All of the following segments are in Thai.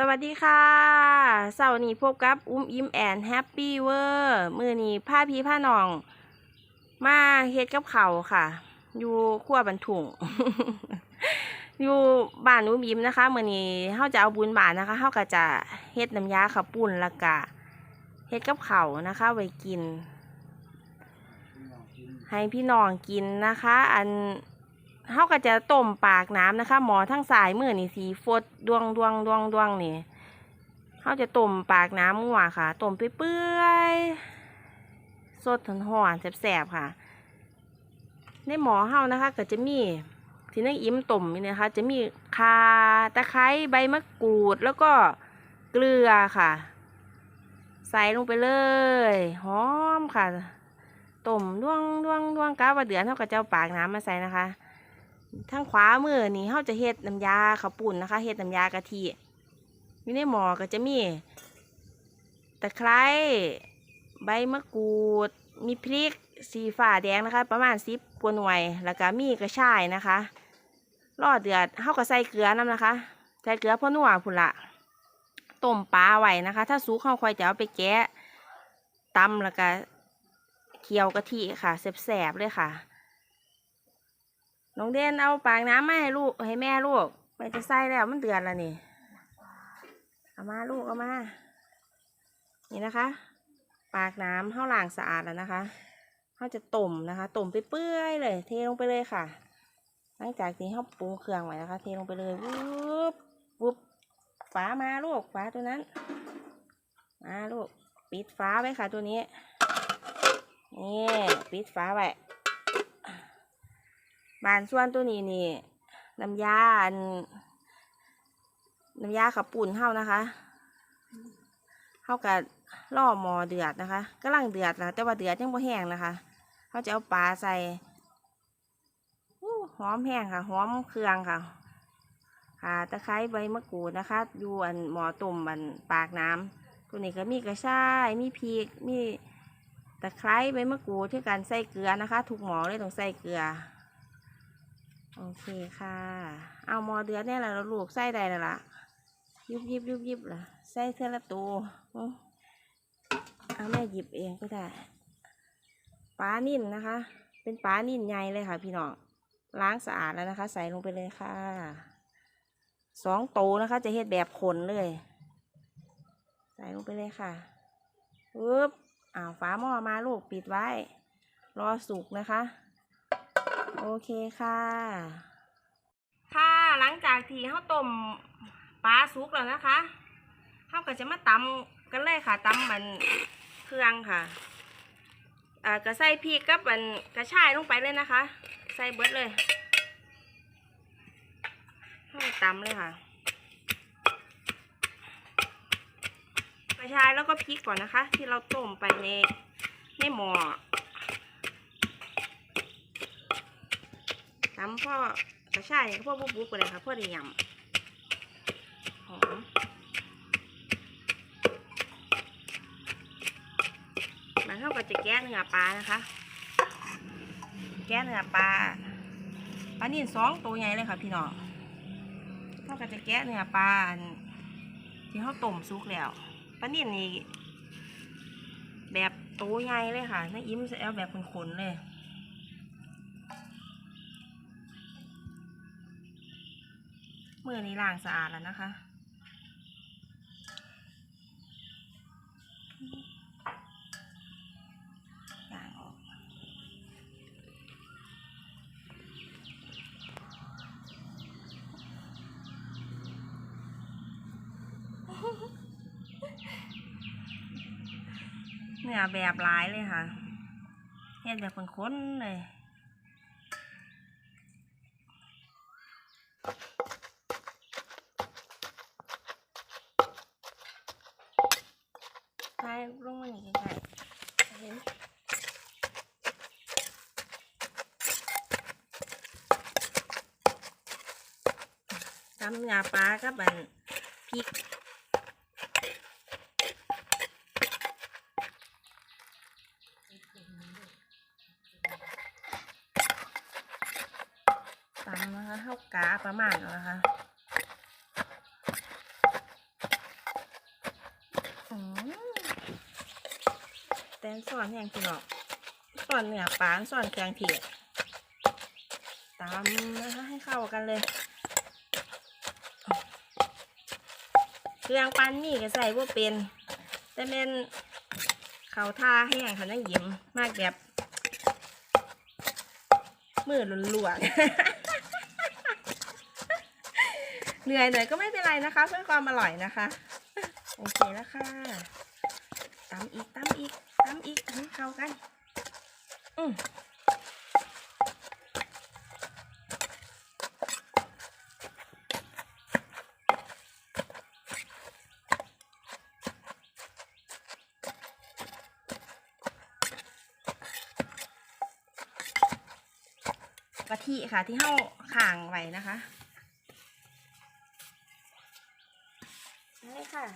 สวัสดีค่ะเสาร์นี้พบกับอุ้มอิมแอนแฮปปี้เวอร์มือนี้ผ้าพีผ้าหนอง มาเฮ็ดกับเขาค่ะ อยู่ขั้วบรรทุงอยู่บ้านอุ้มอิมนะคะมือนี้เฮาจะเอาบุญบาทนะคะเฮาก็จะเฮ็ดน้ำยาข้าวปุ้นล้วก็เฮ็ดกับเขานะคะไว้กิน ให้พี่น้องกินนะคะ อัน เฮาก็จะต้มปากน้ำนะคะ หมอทั้งสายมือนี่สีฟดดวงดวงดวงดวงนี่เฮาจะต้มปากน้ำงัวค่ะต้มเปื่อยๆสดถอนหอนแสบๆค่ะ ในหมอเฮานะคะ ก็จะมีที่นักอิ่มต้มนี่นะคะ จะมีคาตะไคร้ใบมะกรูดแล้วก็เกลือค่ะ ใส่ลงไปเลยหอมค่ะต้มด้วงด้วงด้วงกาว่าเดือนเท่ากับเจ้าปากน้ำมาใส่นะคะ ทางขวามือนี่เขาจะเฮ็ดน้ำยาข้าวปุ่นนะคะเฮ็ดน้ำยากะทิอยู่ในหม้อก็จะมีตะไคร้ใบมะกรูด มีพริกสีฟ้าแดงนะคะ ประมาณสิบกว่าหน่วย แล้วก็มีกระชายนะคะรอเดือดเข้าก็ใส่เกลือน้ำนะคะ ใส่เกลือพ่อนัวพุ่นละต้มปลาไว้นะคะ ถ้าสุกเข้าค่อยจะเอาไปแกะตำแล้วก็เคี่ยวกะทิค่ะแสบๆเลยค่ะ น้องเดนเอาปากน้ำมาให้ลูกให้แม่ลูกไปจะใส่แล้วมันเดือดแล้วนี่ เอามาลูกเอามา นี่นะคะ ปากน้ำเข้าล้างสะอาดแล้วนะคะเขาจะต้มนะคะต้มไปเปื่อยเลย เทลงไปเลยค่ะ หลังจากที่เขาปรุงเครื่องไว้นะคะ เทลงไปเลยวุบวุบฝามาลูกฝาตัวนั้น มาลูก ปิดฝาไว้ค่ะตัวนี้ นี่ ปิดฝาไว้ บานส่วนตัวนี้นี่น้ำยาอันน้ำยาขับปุ่นเฮานะคะเฮากับล่อหมอเดือดนะคะกำลังเดือดนะแต่ว่าเดือดยังบ่แห้งนะคะเขาจะเอาปลาใส่หอมแห้งค่ะหอมเครื่องค่ะค่ะตะไคร้ใบมะกรูดนะคะอยู่อันหมอตุ่มอันปากน้ำตัวนี้ก็มีกระชายมีพริกมีตะไคร้ใบมะกรูดที่การใส่เกลือนะคะทุกหมอเลยต้องใส่เกลือ โอเคค่ะ เอาหมอเดือดเนี่ยแหละเราลูกใส่ได้แล้วล่ะ ยุบยิบยุบยิบล่ะใส่เทอละตัวเอาแม่หยิบเองก็ได้ปลานิ่นนะคะ เป็นปลานิ่นใหญ่เลยค่ะ พี่น้อง ล้างสะอาดแล้วนะคะ ใส่ลงไปเลยค่ะ สองโตวนะคะ จะเฮ็ดแบบขนเลย ใส่ลงไปเลยค่ะปึ๊บอ้าวฝาหม้อมาลูกปิดไว้ รอสุกนะคะ โอเคค่ะ ค่ะหลังจากที่เขาต้มปลาสุกแล้วนะคะเขาก็จะมาตำกันเลยค่ะตำมันเครื่องค่ะอ่าก็ใส่พริกกับมันกระชายลงไปเลยนะคะ ใส่เบิดเลยให้ตำเลยค่ะ กระชายแล้วก็พริกก่อนนะคะ ที่เราต้มไปในในหม้อ ตำพ่อกระชายพ่อบุบบุบไปเลยค่ะพ่อได้ยำหอมมันเท่ากับจะแก้เนื้อปลานะคะ แก้เนื้อปลาปลานิ่นสองตัวใหญ่เลยค่ะพี่น้องเท่ากับจะแก้เนื้อปลาที่เขาต้มสุกแล้วปลานิ่นนี่แบบโตใหญ่เลยค่ะน้าอิ่มจะเอาแบบขนๆเลย มือนี้ล้างสะอาดแล้วนะคะล้างออกเนื้อแบบหลายเลยค่ะเฮ็ดแบบข้นๆเลยำเนื้อปลากับอันพริกตำนะคะเข้ากาประมาณนะคะแตนสอนแห้งพี่นองสอนเนื้อปลาสอนแข็งเผ็ดตำนะคะให้เข้ากันเลย เครื่องปั้นนี่ก็ใส่ว่าเป็น แต่เป็นเขาท่าแห้งค่ะนั่งยิ้มมากแบบมือหลวงๆเหนื่อยหน่อยก็ไม่เป็นไรนะคะ เพื่อความอร่อยนะคะ โอเคแล้วค่ะตำอีกตำอีกตำอีกให้เข้ากัน อืม ทิค่ะที่เห่าข่างไว้นะคะนี่ค่ะ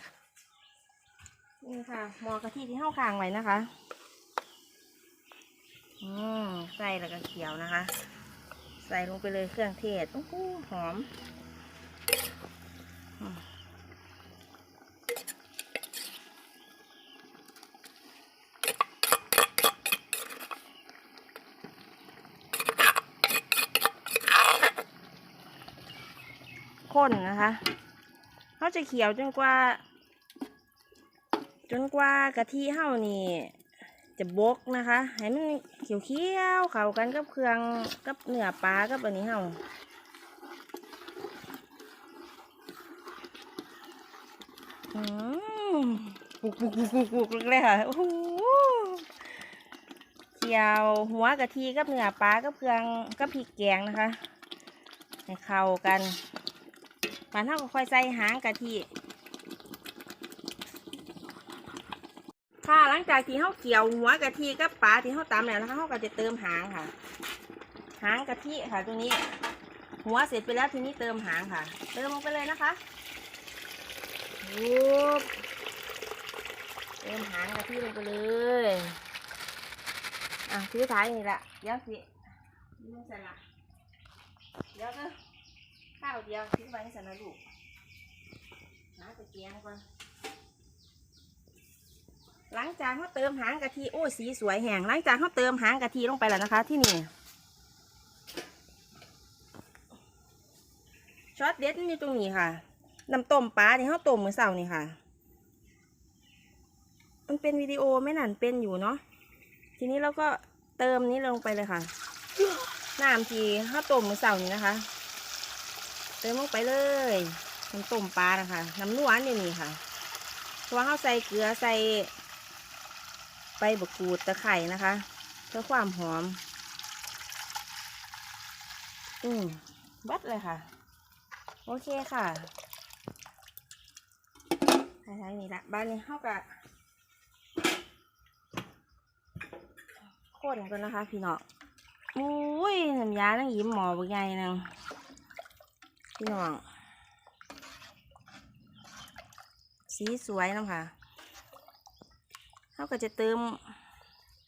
นี่ค่ะหมอกะทิที่เห่าข่างไว้นะคะ อืมใส่แล้วก็เขียวนะคะ ใส่ลงไปเลยเครื่องเทศโอ้โหหอม นะคะเขาจะเขียวจนกว่า จนกว่ากะทิเห่านี่จะบกนะคะ ให้มันเขียวเขียวเข้ากันกับเครื่องกับเนื้อปลากับอันนี้เฮาอืมปุกปุกปุกปุกปุกเลยค่ะโอ้โหเขียวหัวกะทิกับเนื้อปลากับเครื่องกับพริกแกงนะคะ ให้เข้ากัน ปานเท่าก็ค่อยใส่หางกะทิค่ะหลังจากที่เขาเกี่ยวหัวกะทิกับปลาที่เขาตำแล้วนะคะเขาก็จะเติมหางค่ะ หางกะทิค่ะตรงนี้ หัวเสร็จไปแล้วทีนี้เติมหางค่ะ เติมลงไปเลยนะคะวุบเติมหางกะทิลงไปเลยอะที่ท้ายนี่แหละเดี๋ยวสินี่เสร็จละเดี๋ยวก็ ข้าวเดียวทิ้งไว้ให้สันนะลูกหาตะเกียงก่อนหลังจากเขาเติมหางกะทิโอ้สีสวยแห้งหลังจากเขาเติมหางกะทิลงไปแล้วนะคะ ที่นี่ช็อตเด็ดมันอยู่ตรงนี้ค่ะน้ำต้มปลาที่เขาต้มเมื่อเช้านี่ค่ะ มันเป็นวิดีโอไม่นั่นเป็นอยู่เนาะทีนี้เราก็เติมนี้ลงไปเลยค่ะน้ำที่เขาต้มเมื่อเช้านี้นะคะ เติมลงไปเลยน้ำต้มปลานะคะน้ำนวลนี่นี่ค่ะเพราะว่าเขาใส่เกลือใส่ใบบักกูดตะไคร่นะคะ เพื่อความหอม อืมวัดเลยค่ะ โอเคค่ะทางนี้ละบ้านนี้เข้ากับข้นกันนะคะ พี่น้องอุ้ยน้ำยานั่งยิ้มหมอบใหญ่นึง พี่น้อง สีสวยน้ำค่ะเขาก็จะเติม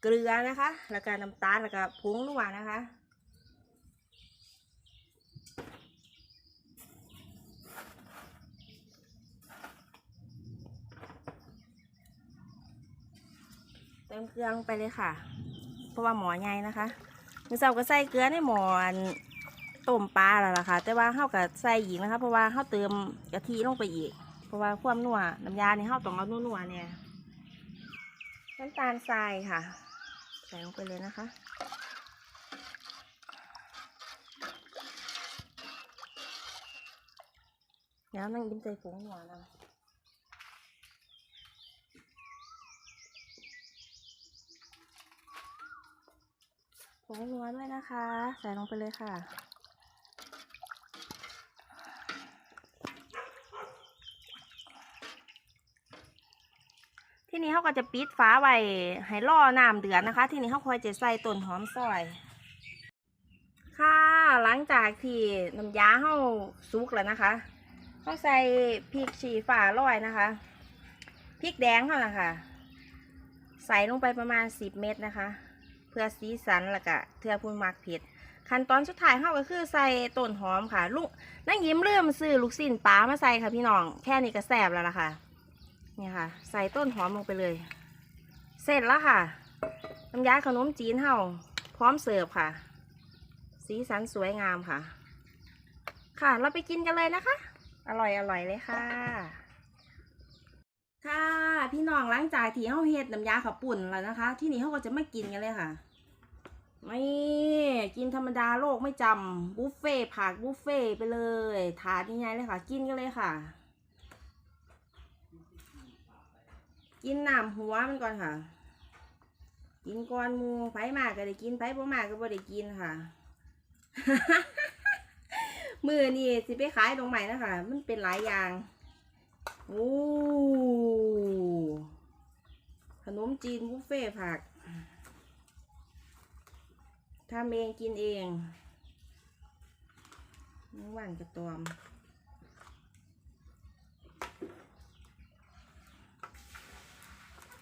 เกลือนะคะ แล้วก็น้ำตาล แล้วก็ผงนัวนะคะเติมเกลือลงไปเลยค่ะ เพราะว่าหมอใหญ่นะคะมือเสาก็ใส่เกลือในหมอน ต้มปลาแล้วล่ะค่ะ แต่ว่าเขาก็ใส่อีกนะคะ เพราะว่าเขาเติมกะทิลงไปอีก เพราะว่าความนัวน้ำยานี่เขาต้องเอานัวๆเนี่ยน้ำตาลทรายค่ะ ใส่ลงไปเลยนะคะแล้วนั่งยิ้มใจผงหัวนะผงนัวด้วยนะคะ ใส่ลงไปเลยค่ะ ที่นี้เขาก็จะปิดฝาไว้ให้ล่อน้ำเดือดนะคะ ที่นี้เขาคอยจะใส่ต้นหอมซอย ค่ะหลังจากที่น้ำยาเขาสุกแล้วนะคะเขาใส่พริกฉีฝาลอยนะคะพริกแดงเขานะคะใส่ลงไปประมาณ10เม็ดนะคะ เพื่อสีสันแล้วก็เทือพูนมักเผ็ดขั้นตอนสุดท้ายเขาก็คือใส่ต้นหอมค่ะ ลูกนั่งยิ้มเริ่มซื้อลูกสิ้นปลามาใส่ค่ะพี่น้อง แค่นี้ก็แซ่บแล้วล่ะค่ะ นี่ค่ะ ใส่ต้นหอมลงไปเลย เสร็จแล้วค่ะน้ำยาขนมจีนเฮาพร้อมเสิร์ฟค่ะ สีสันสวยงามค่ะ ค่ะเราไปกินกันเลยนะคะ อร่อยอร่อยเลยค่ะ ค่ะพี่น้องหลังจากที่เฮาเฮ็ดน้ำยาข้าวปุ่นแล้วนะคะ ที่นี่เฮาก็จะไมากินกันเลยค่ะไม่กินธรรมดาโลกไม่จำบุฟเฟ่ต์ผักบุฟเฟ่ต์ไปเลยถาดยังไงเลยค่ะ กินกันเลยค่ะ กินน้ำหัวมันก่อนค่ะ กินก่อนมูไผมากก็ได้กินไผบ่มากก็บ่ได้กินค่ะ มือนี่สิไปขายตรงใหม่นะคะ มันเป็นหลายอย่างโอ้ขนมจีนบุฟเฟ่ผักทำเองกินเองน้ำหวานกระตอม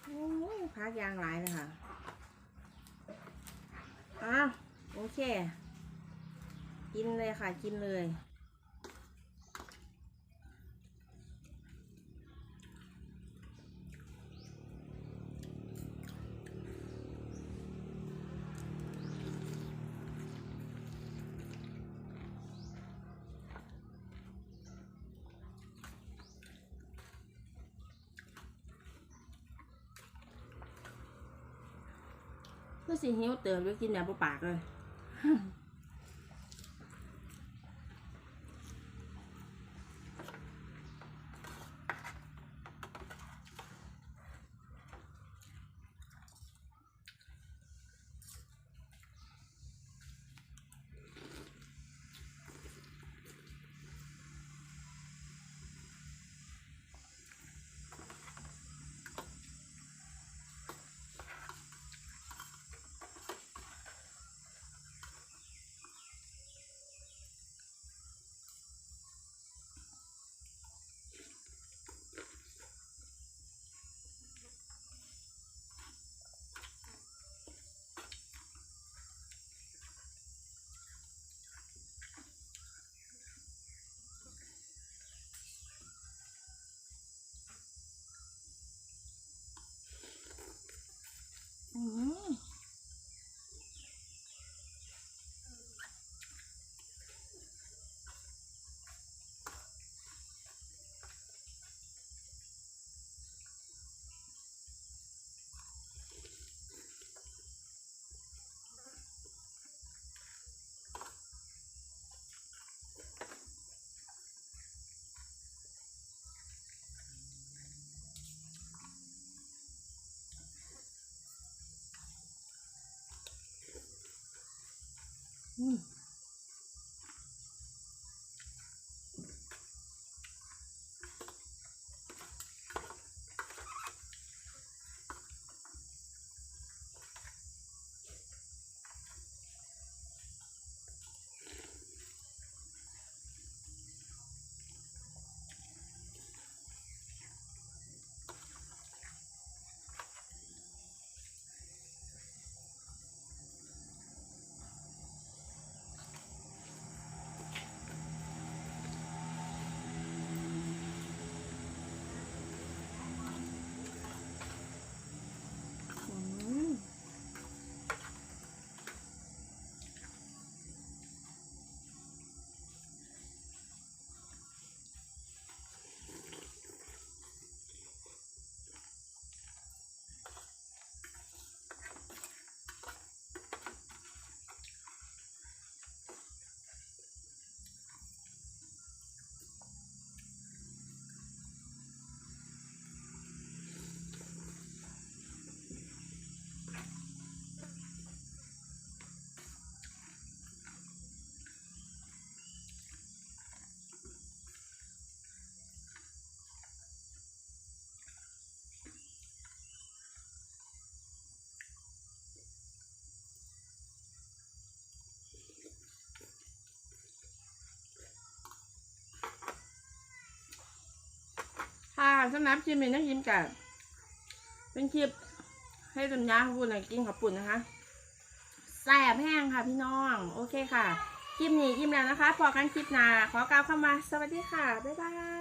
โอ้ย พักยางหลายเลยค่ะอ้าวโอเค กินเลยค่ะ กินเลย เพื่อสิหิวเติมไปกินแบบปากเลย Mm. สำหรับคลิปนี้นะยิ้มกับเป็นคลิปให้สัญญาของคุณน่ะกินขับปุ่นนะคะแสบแห้งค่ะพี่น้อง โอเคค่ะ คลิปนี้ยิ้มแล้วนะคะพอกันคลิปหน้าขอกล่าวคำว่าสวัสดีค่ะ บ๊ายบาย